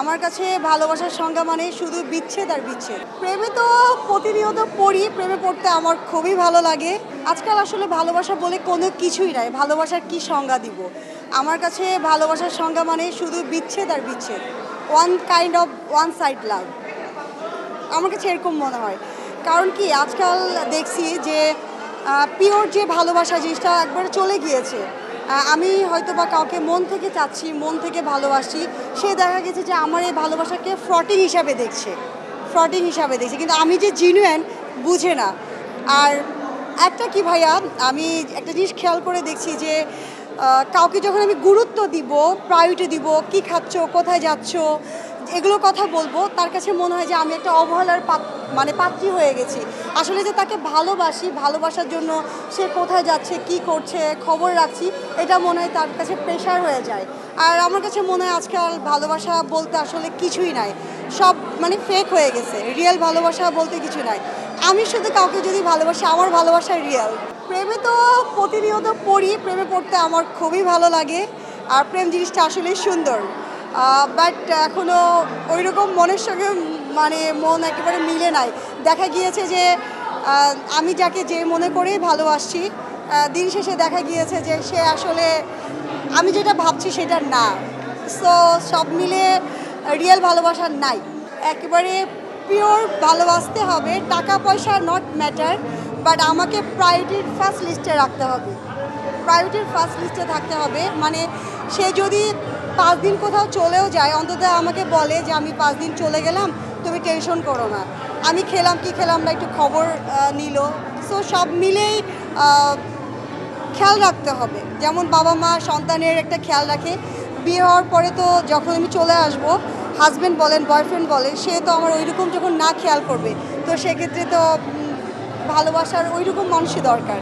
আমার কাছে ভালোবাসার সংজ্ঞা মানে শুধু বিচ্ছেদ আর বিচ্ছেদ। প্রেমে তো প্রতিনিয়ত পড়ি, প্রেমে পড়তে আমার খুবই ভালো লাগে। আজকাল আসলে ভালোবাসা বলে কোনো কিছুই নাই, ভালোবাসার কি সংজ্ঞা দিব? আমার কাছে ভালোবাসার সংজ্ঞা মানে শুধু বিচ্ছেদ আর বিচ্ছেদ। One kind of one side love আমার কাছে এরকম মনে হয়। কারণ কি, আজকাল দেখছি যে পিওর যে ভালোবাসা জিনিসটা একবারে চলে গিয়েছে। আমি হয়তো বা কাউকে মন থেকে চাচ্ছি, মন থেকে ভালোবাসি। সে দেখা গেছে যে আমার এই ভালোবাসাকে ফ্রটিং হিসাবে দেখছে। ফ্রটিং হিসাবে দেখছে। কিন্তু আমি যে জিনুয়ান বুঝে না। আর একটা কি ভাইয়া, আমি একটা জিনিস খেয়াল করে দেখছি যে কাউকে যখন আমি গুরুত্ব দিব প্রায়োরিটি দিব, কি খাচ্ছ, কোথায় যাচ্ছ এগুলো কথা বলব। তার কাছে মনে হয় যে আমি একটা অবহেলার মানে পাত্রী হয়ে গেছি। আসলে যে তাকে ভালোবাসি, ভালোবাসার জন্য সে কোথায় যাচ্ছে, কি করছে, খবর রাখছি, এটা মনে হয় তার কাছে প্রেশার হয়ে যায়। আর আমার কাছে মনে হয় আজকাল ভালোবাসা বলতে আসলে কিছুই নাই। সব মানে ফেক হয়ে গেছে। রিয়েল ভালোবাসা বলতে কিছু নাই। আমি শুধু কাউকে যদি ভালোবাসি, আমার ভালোবাসা রিয়েল প্রেমে তো প্রতিনিয়ত পড়ি, প্রেমে পড়তে আমার খুবই ভালো লাগে। আর প্রেম জিনিসটা আসলেই সুন্দর। বাট এখনও ওই রকম মনের সঙ্গে মানে মন একেবারে মিলে নাই। দেখা গিয়েছে যে আমি যাকে যে মনে করে ভালোবাসছি দিন শেষে দেখা গিয়েছে যে সে আসলে আমি যেটা ভাবছি সেটা না। সো সব মিলে রিয়েল ভালোবাসা নাই। একেবারে পিওর ভালোবাসতে হবে, টাকা পয়সা নট ম্যাটার বাট আমাকে প্রায়োরিটির ফার্স্ট লিস্টে রাখতে হবে। প্রায়োরিটির ফার্স্ট লিস্টে থাকতে হবে। মানে সে যদি পাঁচ দিন কোথাও চলেও যায়। অন্তত আমাকে বলে যে, আমি পাঁচ দিন চলে গেলাম, তুমি টেনশন করো না। আমি খেলাম, কি খেলাম না একটু খবর নিল। সো সব মিলেই খেয়াল রাখতে হবে। যেমন বাবা মা সন্তানের একটা খেয়াল রাখে। বিয়ে হওয়ার পরে তো যখন আমি চলে আসব হাজব্যান্ড বলেন বয়ফ্রেন্ড বলেন, সে তো আমার ওইরকম যখন না খেয়াল করবে, তো সেক্ষেত্রে তো ভালোবাসার ওইরকম মানুষই দরকার।